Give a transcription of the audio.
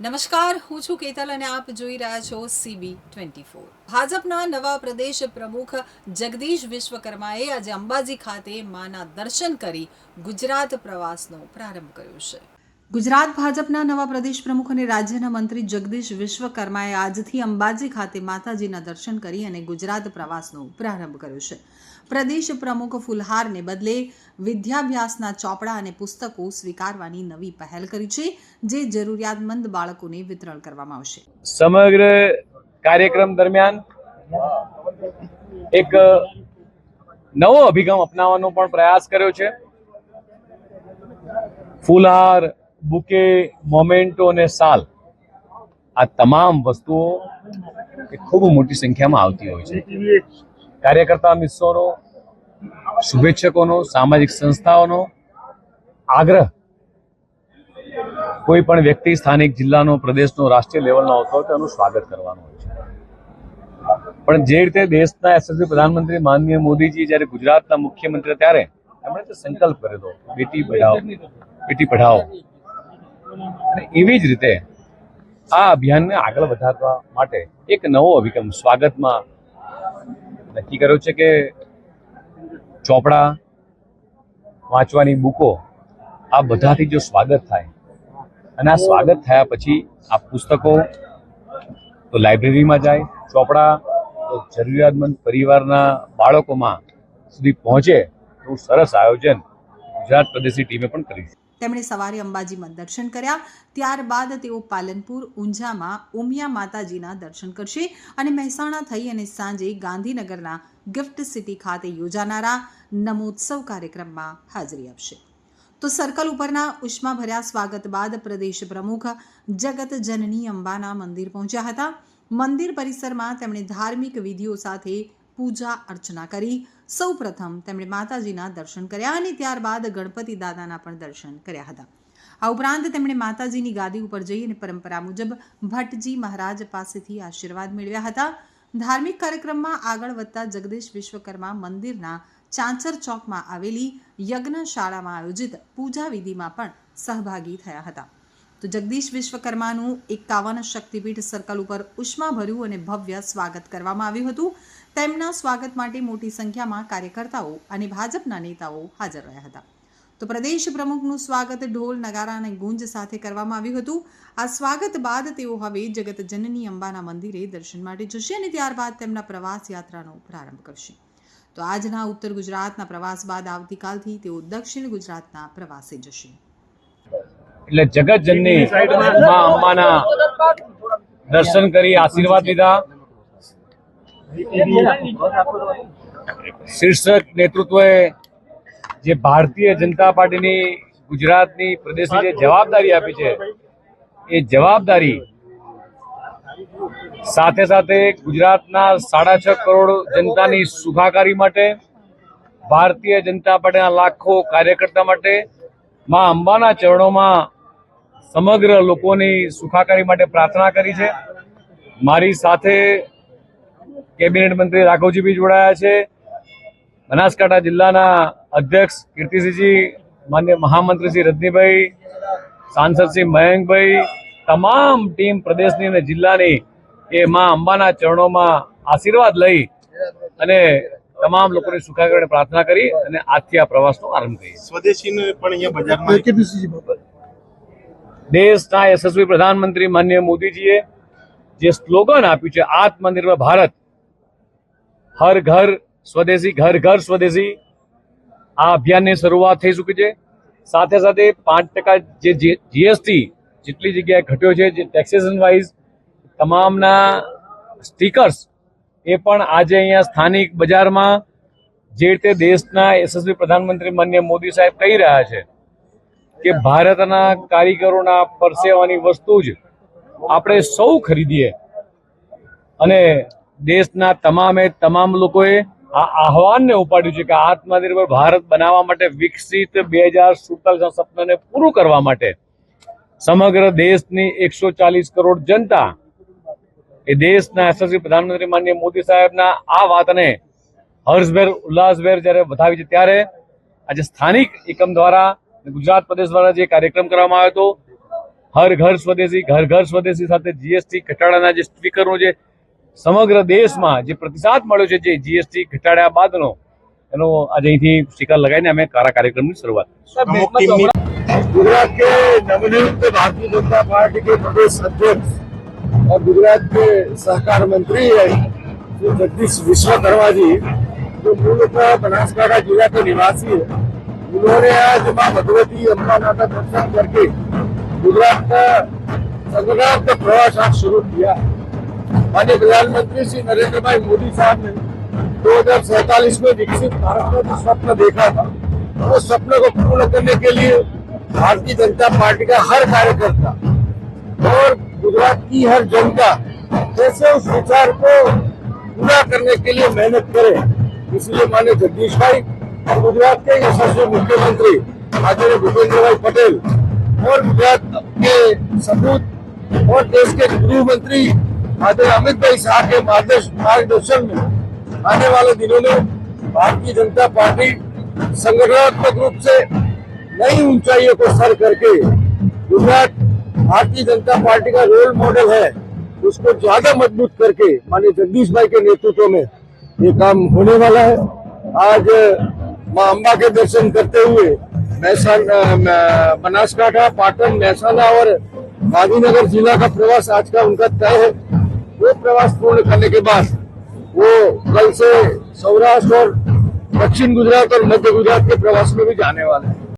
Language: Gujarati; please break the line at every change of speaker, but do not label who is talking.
નમસ્કાર, હું છું કેતલ અને આપ જોઈ રહ્યા છો સીબી ટ્વેન્ટી ફોર. ભાજપના નવા પ્રદેશ પ્રમુખ જગદીશ વિશ્વકર્માએ આજે અંબાજી ખાતે માના દર્શન કરી ગુજરાત પ્રવાસનો પ્રારંભ કર્યો છે. ગુજરાત ભાજપના નવા પ્રદેશ પ્રમુખ અને રાજ્યના મંત્રી જગદીશ વિશ્વકર્માએ આજથી અંબાજી ખાતે માતાજીના દર્શન કરી અને ગુજરાત પ્રવાસનો પ્રારંભ કર્યો છે. પ્રદેશ પ્રમુખ ફુલહારને બદલે વિદ્યાભ્યાસના ચોપડા અને પુસ્તકો સ્વીકારવાની નવી પહેલ કરી છે, જે જરૂરિયાતમંદ બાળકોને વિતરણ કરવામાં આવશે.
સમગ્ર કાર્યક્રમ દરમિયાન એક નવો અભિગમ અપનાવવાનો પણ પ્રયાસ કર્યો છે. ફૂલહાર બુકે મોમેન્ટો અને સાલ આ તમામ વસ્તુઓ એ ખૂબ મોટી સંખ્યામાં આવતી હોય છે. કાર્યકર્તા મિત્રોનો, શુભેચ્છકોનો, સામાજિક સંસ્થાઓનો આગ્રહ કોઈ પણ વ્યક્તિ સ્થાનિક જિલ્લાનો, પ્રદેશનો, રાષ્ટ્રીય લેવલનો આવતો હોય તેનું સ્વાગત કરવાનું હોય છે. પણ જે રીતે દેશના યશસ્વી પ્રધાનમંત્રી માનનીય મોદીજી જ્યારે ગુજરાતના મુખ્યમંત્રી ત્યારે એમણે સંકલ્પ કર્યો હતો, બેટી પઢાઓ બેટી પઢાઓ. અને એવી જ રીતે આ અભિયાનને આગળ વધારવા માટે એક નવો અભિગમ સ્વાગતમાં નક્કી કર્યો છે કે ચોપડા વાંચવાની બુકો આ બધાથી જો સ્વાગત થાય અને આ સ્વાગત થયા પછી આ પુસ્તકો તો લાઇબ્રેરીમાં જાય, ચોપડા તો જરૂરિયાતમંદ પરિવારના બાળકોમાં સુધી પહોંચે, તો સરસ આયોજન ગુજરાત પ્રદેશની ટીમે પણ કર્યું છે.
તેમણે સવારે અંબાજીમાં દર્શન કર્યા. ત્યારબાદ તેઓ પાલનપુર, ઊંઝામાં, ઉમિયા માતાજીના દર્શન કરશે અને મહેસાણા થઈ અને સાંજે ગાંધીનગરના ગિફ્ટ સિટી ખાતે યોજાનારા નમોત્સવ કાર્યક્રમમાં હાજરી આપશે. તો સર્કલ ઉપરના ઉષ્માભર્યા સ્વાગત બાદ પ્રદેશ પ્રમુખ જગત જનની અંબાના મંદિર પહોંચ્યા હતા. મંદિર પરિસરમાં તેમણે ધાર્મિક વિધિઓ સાથે પૂજા અર્ચના કરી. સૌપ્રથમ તેમણે માતાજીના દર્શન કર્યા અને ત્યારબાદ ગણપતિ દાદાના પણ દર્શન કર્યા હતા. આ ઉપરાંત તેમણે માતાજીની ગાદી ઉપર જઈ અને પરંપરા મુજબ ભટ્ટજી મહારાજ પાસેથી આશીર્વાદ મેળવ્યા હતા. ધાર્મિક કાર્યક્રમમાં આગળ વધતા જગદીશ વિશ્વકર્મા મંદિરના ચાંચર ચોકમાં આવેલી યજ્ઞશાળામાં આયોજિત પૂજા વિધિમાં પણ સહભાગી થયા હતા. તો જગદીશ વિશ્વકર્માનું એકાવન શક્તિપીઠ સર્કલ ઉપર ઉષ્માભર્યું અને ભવ્ય સ્વાગત કરવામાં આવ્યું હતું. તેમના સ્વાગત માટે મોટી સંખ્યામાં કાર્યકર્તાઓ અને ભાજપના નેતાઓ હાજર રહ્યા હતા. તો પ્રદેશ પ્રમુખનું સ્વાગત ઢોલ, નગારા અને ગુંજ સાથે કરવામાં આવ્યું હતું. આ સ્વાગત બાદ તેઓ હવે જગત જનની અંબાના મંદિરે દર્શન માટે જશે અને ત્યારબાદ તેમના પ્રવાસ યાત્રાનો પ્રારંભ કરશે. તો આજના ઉત્તર ગુજરાતના પ્રવાસ બાદ આવતીકાલથી તેઓ દક્ષિણ ગુજરાતના પ્રવાસે જશે.
એટલે જગતજનની માં અંબાના દર્શન કરી આશીર્વાદ લીધા. શીર્ષક નેતૃત્વએ જે ભારતીય જનતા પાર્ટીની ગુજરાતની પ્રદેશની જે જવાબદારી આપી છે, એ જવાબદારી સાથે સાથે ગુજરાતના સાડા છ કરોડ જનતાની સુખાકારી માટે, ભારતીય જનતા પાર્ટીના લાખો કાર્યકર્તા માટે, માં અંબાના ચરણોમાં સમગ્ર લોકોની સુખાકારી માટે પ્રાર્થના કરી છે. મારી સાથે કેબિનેટ મંત્રી રાઘવજીભાઈ જોડાયા છે. બનાસકાંઠા જિલ્લાના અધ્યક્ષ કીર્તિસિંહજી માન્ય મહામંત્રી શ્રી રજનીભાઈ સાંસદ શ્રી મયંકભાઈ તમામ ટીમ પ્રદેશની અને જિલ્લાની એ માં અંબાના ચરણોમાં આશીર્વાદ લઈ અને તમામ લોકોની સુખાકારી પ્રાર્થના કરી અને આજથી આ પ્રવાસનો આરંભ કરી
સ્વદેશીને પણ અહીંયા બજારમાં
દેશના યશસ્વી પ્રધાનમંત્રી માન્ય મોદીજીએ જે સ્લોગન આપ્યું છે આત્મનિર્ભર ભારત હર ઘર સ્વદેશી, ઘર ઘર સ્વદેશી. આ અભિયાનની શરૂઆત થઈ ચૂકી છે. સાથે સાથે પાંચ ટકા જે જીએસટી જેટલી જગ્યાએ ઘટ્યો છે, જે ટેક્સેશન વાઇઝ તમામના સ્ટીકર્સ એ પણ આજે અહીંયા સ્થાનિક બજારમાં જે રીતે દેશના યશસ્વી પ્રધાનમંત્રી માન્ય મોદી સાહેબ કહી રહ્યા છે કે ભારતના કારીગરોના પરસેવાની વસ્તુ જ આપણે સૌ ખરીદીએ. અને દેશના તમામે તમામ લોકોએ આ આહવાનને ઉપાડ્યું છે કે આત્મનિર્ભર ભારત બનાવવા માટે વિકસિત બે હજાર સુડતાલીસના સપનાને પૂરું કરવા માટે સમગ્ર દેશની એકસો ચાલીસ કરોડ જનતા એ દેશના યશસ્વી પ્રધાનમંત્રી માનનીય મોદી સાહેબના આ વાતને હર્ષભેર, ઉલ્લાસભેર જ્યારે વધાવી છે, ત્યારે આજે સ્થાનિક એકમ દ્વારા ગુજરાત પ્રદેશ દ્વારા જે કાર્યક્રમ કરવામાં આવ્યો હતો, હર ઘર સ્વદેશી, ઘર ઘર સ્વદેશી સાથે જીએસટી ઘટાડાના જે સ્પીકરનો જે સમગ્ર દેશમાં જે પ્રતિસાદ મળ્યો છે જે જીએસટી ઘટાડ્યા બાદનો એનો આજે અહીંથી સ્ટીકર લગાવીને અમે કારા કાર્યક્રમની શરૂઆત
અમુક ટીમની
गुजरात के नवनियुक्त भारतीय जनता पार्टी के प्रदेश अध्यक्ष और गुजरात के सहकार मंत्री है श्री जगदीश विश्वकर्मा जी जो मूलतः बनासकांठा जिला के निवासी है उन्होंने आज माँ भगवती अम्बा माता दर्शन करके गुजरात का संग्राम का प्रवास आज शुरू किया माननीय प्रधानमंत्री श्री नरेंद्र भाई मोदी साहब ने दो हज़ार सैतालीस में विकसित भारत का जो स्वप्न देखा था उस तो स्वप्न को पूर्ण करने के लिए भारतीय जनता पार्टी का हर कार्यकर्ता और गुजरात की हर जनता कैसे उस विचार को पूरा करने के लिए मेहनत करे। इसलिए मान्य जगदीश भाई और गुजरात के यशस्वी मुख्यमंत्री आचार्य भूपेंद्र भाई पटेल और गुजरात के सपूत और देश के गृह मंत्री आदरणीय अमित भाई शाह के मार्गदर्श- मार्गदर्शन में आने वाले दिनों में भारतीय जनता पार्टी संगठनात्मक रूप से नई ऊंचाइयों को सर करके गुजरात भारतीय जनता पार्टी का रोल मॉडल है, उसको ज़्यादा मज़बूत करके, माननीय जगदीश भाई के नेतृत्व में ये काम होने वाला है। आज, माँ अम्बा के दर्शन करते हुए बनासकांठा, पाटन महसाना और गांधीनगर जिला का प्रवास आज का उनका तय है। वो प्रवास पूर्ण करने के बाद वो कल से सौराष्ट्र और दक्षिण गुजरात और मध्य गुजरात के प्रवास में भी जाने वाले हैं